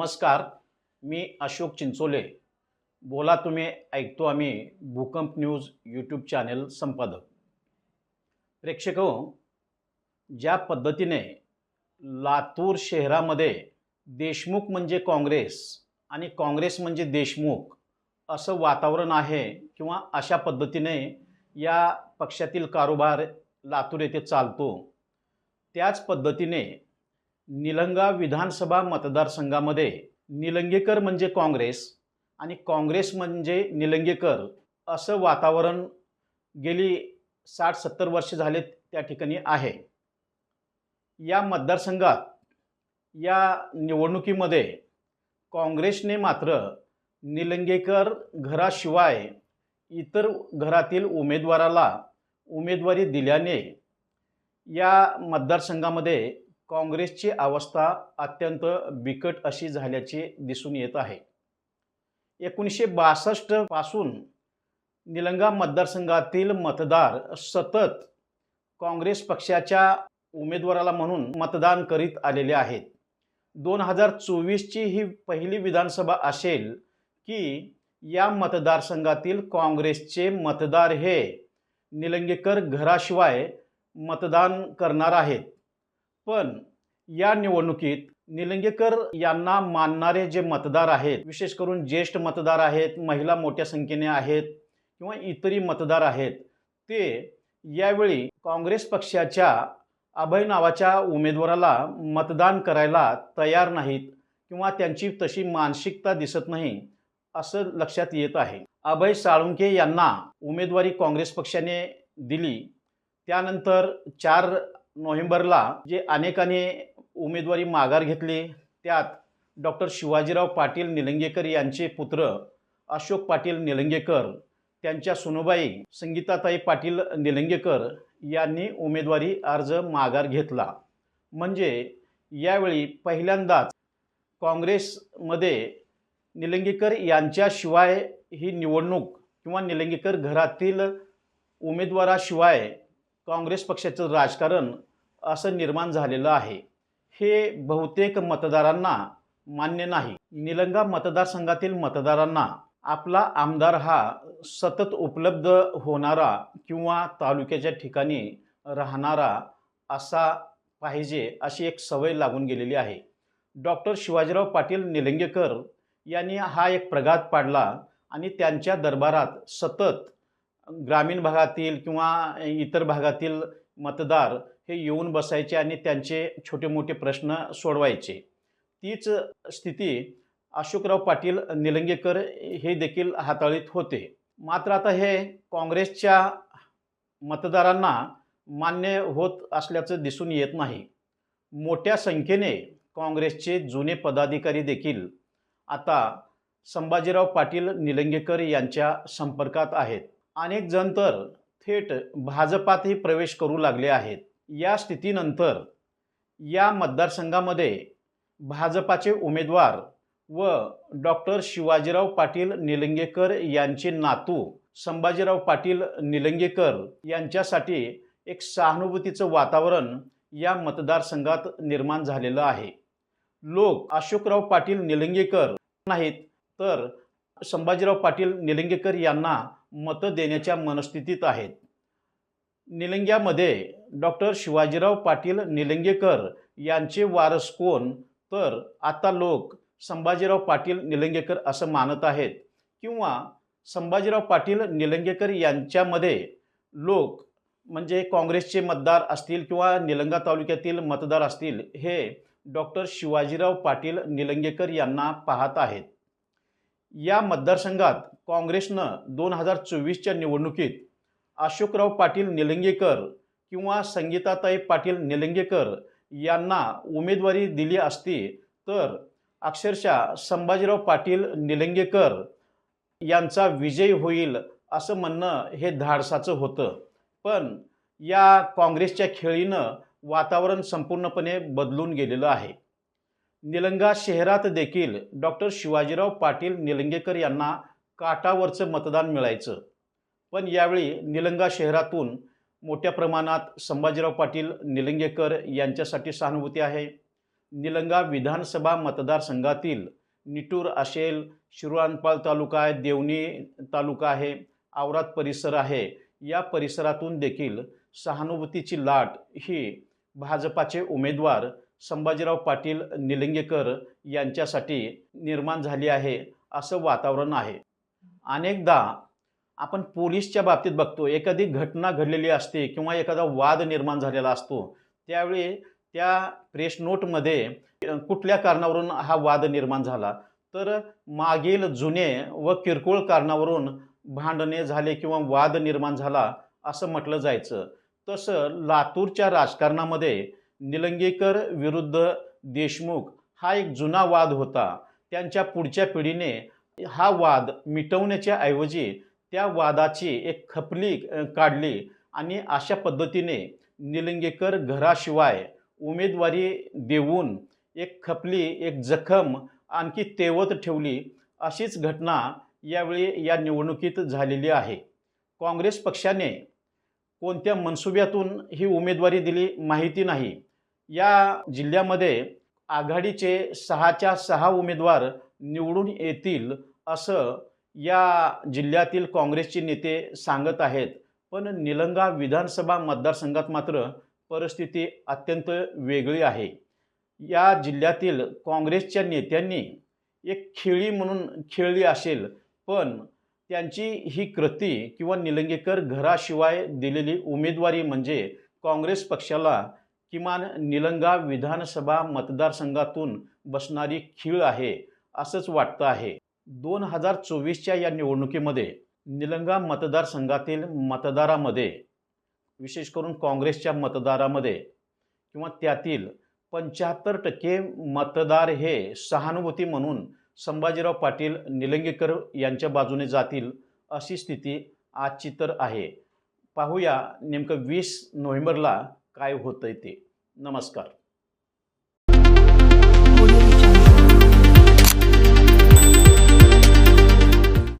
नमस्कार मी अशोक चिंचोले. बोला तुम्ही ऐकतो आम्ही भूकंप न्यूज यूट्यूब चॅनेल संपादक. प्रेक्षक हो, ज्या पद्धतीने लातूर शहरामध्ये देशमुख म्हणजे काँग्रेस आणि काँग्रेस म्हणजे देशमुख असं वातावरण आहे किंवा अशा पद्धतीने या पक्षातील कारोबार लातूर येथे चालतो त्याच पद्धतीने निलंगा विधानसभा मतदारसंघामध्ये निलंगेकर म्हणजे काँग्रेस आणि काँग्रेस म्हणजे निलंगेकर असं वातावरण गेली साठ सत्तर वर्ष झाले त्या ठिकाणी आहे. या मतदारसंघात या निवडणुकीमध्ये काँग्रेसने मात्र निलंगेकर घराशिवाय इतर घरातील उमेदवाराला उमेदवारी दिल्याने या मतदारसंघामध्ये काँग्रेसची अवस्था अत्यंत बिकट अशी झाल्याचे दिसून येत आहे. एकोणीसशे बासष्टपासून निलंगा मतदारसंघातील मतदार सतत काँग्रेस पक्षाच्या उमेदवाराला म्हणून मतदान करीत आलेले आहेत. दोन हजार चोवीसची ही पहिली विधानसभा असेल की या मतदारसंघातील काँग्रेसचे मतदार हे निलंगेकर घराशिवाय मतदान करणार आहेत. पण या निवडणुकीत निलंगेकर यांना मानणारे जे मतदार आहेत विशेष करून ज्येष्ठ मतदार आहेत महिला मोठ्या संख्येने आहेत किंवा इतरही मतदार आहेत ते यावेळी काँग्रेस पक्षाच्या अभय नावाच्या उमेदवाराला मतदान करायला तयार नाहीत किंवा त्यांची तशी मानसिकता दिसत नाही असं लक्षात येत आहे. अभय साळुंके यांना उमेदवारी काँग्रेस पक्षाने दिली. त्यानंतर चार नोव्हेंबरला जे अनेकांनी उमेदवारी माघार घेतली त्यात डॉक्टर शिवाजीराव पाटील निलंगेकर यांचे पुत्र अशोक पाटील निलंगेकर त्यांच्या सुनबाई संगीताताई पाटील निलंगेकर यांनी उमेदवारी अर्ज माघार घेतला. म्हणजे यावेळी पहिल्यांदाच काँग्रेसमध्ये निलंगेकर यांच्याशिवाय ही निवडणूक किंवा निलंगेकर घरातील उमेदवाराशिवाय काँग्रेस पक्षाचं राजकारण असं निर्माण झालेलं आहे. हे बहुतेक मतदारांना मान्य नाही. निलंगा मतदारसंघातील मतदारांना आपला आमदार हा सतत उपलब्ध होणारा किंवा तालुक्याच्या ठिकाणी राहणारा असा पाहिजे अशी एक सवय लागून गेलेली आहे. डॉक्टर शिवाजीराव पाटील निलंगेकर यांनी हा एक प्रघात पाडला आणि त्यांच्या दरबारात सतत ग्रामीण भागातील किंवा इतर भागातील मतदार हे येऊन बसायचे आणि त्यांचे छोटे मोठे प्रश्न सोडवायचे. तीच स्थिती अशोकराव पाटील निलंगेकर हे देखील हाताळीत होते. मात्र आता हे काँग्रेसच्या मतदारांना मान्य होत असल्याचं दिसून येत नाही. मोठ्या संख्येने काँग्रेसचे जुने पदाधिकारी देखील आता संभाजीराव पाटील निलंगेकर यांच्या संपर्कात आहेत. अनेक जण तर थेट भाजपातही प्रवेश करू लागले आहेत. या स्थितीनंतर या मतदारसंघामध्ये भाजपाचे उमेदवार व डॉक्टर शिवाजीराव पाटील निलंगेकर यांचे नातू संभाजीराव पाटील निलंगेकर यांच्यासाठी एक सहानुभूतीचं वातावरण या मतदारसंघात निर्माण झालेलं आहे. लोक अशोकराव पाटील निलंगेकर नाहीत तर संभाजीराव पाटील निलंगेकर यांना मतं देण्याच्या मनस्थितीत आहेत. निलंग्यामध्ये डॉक्टर शिवाजीराव पाटील निलंगेकर यांचे वारस कोण? तर आता लोक संभाजीराव पाटील निलंगेकर असं मानत आहेत. किंवा संभाजीराव पाटील निलंगेकर यांच्यामध्ये लोक म्हणजे काँग्रेसचे मतदार असतील किंवा निलंगा तालुक्यातील मतदार असतील हे डॉक्टर शिवाजीराव पाटील निलंगेकर यांना पाहत आहेत. या मतदारसंघात काँग्रेसनं दोन हजार चोवीसच्या निवडणुकीत अशोकराव पाटील निलंगेकर किंवा संगीताताई पाटील निलंगेकर यांना उमेदवारी दिली असती तर अक्षरशः संभाजीराव पाटील निलंगेकर यांचा विजय होईल असं म्हणणं हे धाडसाचं होतं. पण या काँग्रेसच्या खेळीनं वातावरण संपूर्णपणे बदलून गेलेलं आहे. निलंगा शहरात देखील डॉक्टर शिवाजीराव पाटील निलंगेकर यांना काटावरचं मतदान मिळायचं. पण यावेळी निलंगा शहरातून मोठ्या प्रमाणात संभाजीराव पाटील निलंगेकर यांच्यासाठी सहानुभूती आहे. निलंगा विधानसभा मतदारसंघातील निटूर असेल शिरुआनपाल तालुका आहे देवणी तालुका आहे आवरात परिसर आहे या परिसरातून देखील सहानुभूतीची लाट ही भाजपाचे उमेदवार संभाजीराव पाटील निलंगेकर यांच्यासाठी निर्माण झाली आहे असं वातावरण आहे. अनेकदा आपण पोलीसच्या बाबतीत बघतो एखादी घटना घडलेली असते किंवा एखादा वाद निर्माण झालेला असतो त्यावेळी त्या प्रेस नोटमध्ये कुठल्या कारणावरून हा वाद निर्माण झाला? तर मागील जुने व किरकोळ कारणावरून भांडणे झाले किंवा वाद निर्माण झाला असं म्हटलं जायचं. तसं लातूरच्या राजकारणामध्ये निलंगेकर विरुद्ध देशमुख हा एक जुना वाद होता. त्यांच्या पुढच्या पिढीने हा वाद मिटवण्याच्या ऐवजी त्या वादाची एक खपली काढली आणि अशा पद्धतीने निलंगेकर घराशिवाय उमेदवारी देऊन एक खपली एक जखम आणखी तेवत ठेवली अशीच घटना यावेळी या निवडणुकीत झालेली आहे. काँग्रेस पक्षाने कोणत्या मनसुब्यातून ही उमेदवारी दिली माहिती नाही. या जिल्ह्यामध्ये आघाडीचे सहाच्या सहा उमेदवार निवडून येतील असं या जिल्ह्यातील काँग्रेसचे नेते सांगत आहेत पण निलंगा विधानसभा मतदारसंघात मात्र परिस्थिती अत्यंत वेगळी आहे. या जिल्ह्यातील काँग्रेसच्या नेत्यांनी एक खेळी म्हणून खेळली असेल पण त्यांची ही कृती किंवा निलंगेकर घराशिवाय दिलेली उमेदवारी म्हणजे काँग्रेस पक्षाला किमान निलंगा विधानसभा मतदारसंघातून बसणारी खीळ आहे असंच वाटतं आहे. दोन हजार चोवीसच्या या निवडणुकीमध्ये निलंगा मतदारसंघातील मतदारामध्ये विशेष करून काँग्रेसच्या मतदारामध्ये किंवा त्यातील पंच्याहत्तर टक्के मतदार हे सहानुभूती म्हणून संभाजीराव पाटील निलंगेकर यांच्या बाजूने जातील अशी स्थिती आजची तर आहे. पाहूया नेमकं वीस नोव्हेंबरला काय होतं ते. नमस्कार.